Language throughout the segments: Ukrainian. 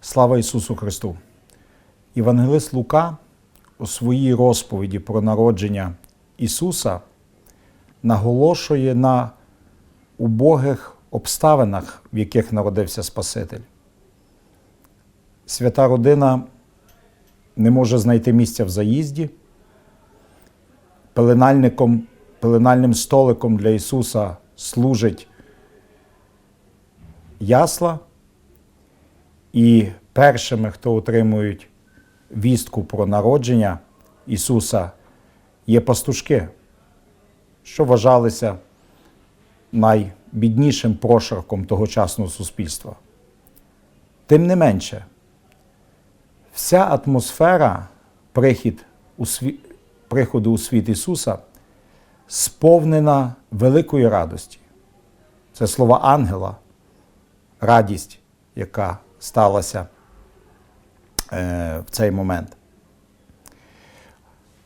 Слава Ісусу Христу! Євангелист Лука у своїй розповіді про народження Ісуса наголошує на убогих обставинах, в яких народився Спаситель. Свята родина не може знайти місця в заїзді. Пеленальником, пеленальним столиком для Ісуса служить ясла. І першими, хто отримують вістку про народження Ісуса, є пастушки, що вважалися найбіднішим прошарком тогочасного суспільства. Тим не менше, вся атмосфера прихід у сві... приходу у світ Ісуса сповнена великої радості. Це слова ангела, радість, яка сталася е, в цей момент.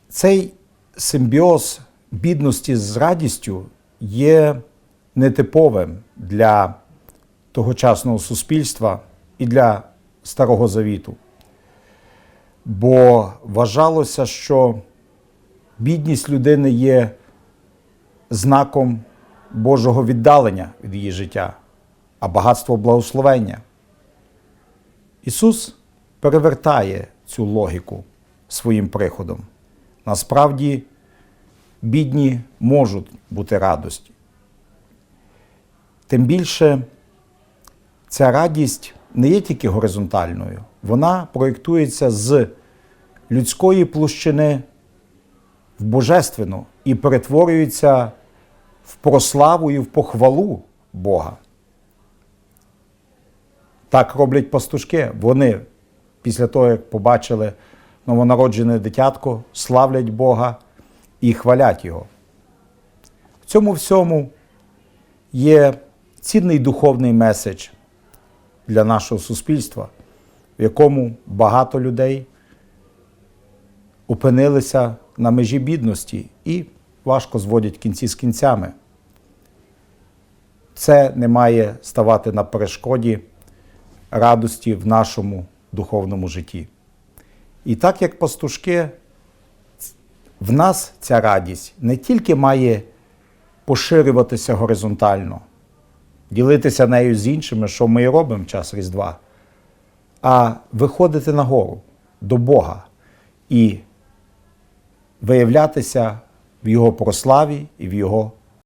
Цей симбіоз бідності з радістю є нетиповим для тогочасного суспільства і для Старого Завіту. Бо вважалося, що бідність людини є знаком Божого віддалення від її життя, а багатство благословення. Ісус перевертає цю логіку своїм приходом. Насправді, бідні можуть бути радості. Тим більше ця радість не є тільки горизонтальною, вона проєктується з людської площини в божественну і перетворюється в прославу і в похвалу Бога. Так роблять пастушки. Вони після того, як побачили новонароджене дитятко, славлять Бога і хвалять Його. В цьому всьому є цінний духовний меседж для нашого суспільства, в якому багато людей опинилися на межі бідності і важко зводять кінці з кінцями. Це не має ставати на перешкоді радості в нашому духовному житті. І так як пастушки, в нас ця радість не тільки має поширюватися горизонтально, ділитися нею з іншими, що ми і робимо час Різдва, а виходити нагору до Бога і виявлятися в Його прославі і в Його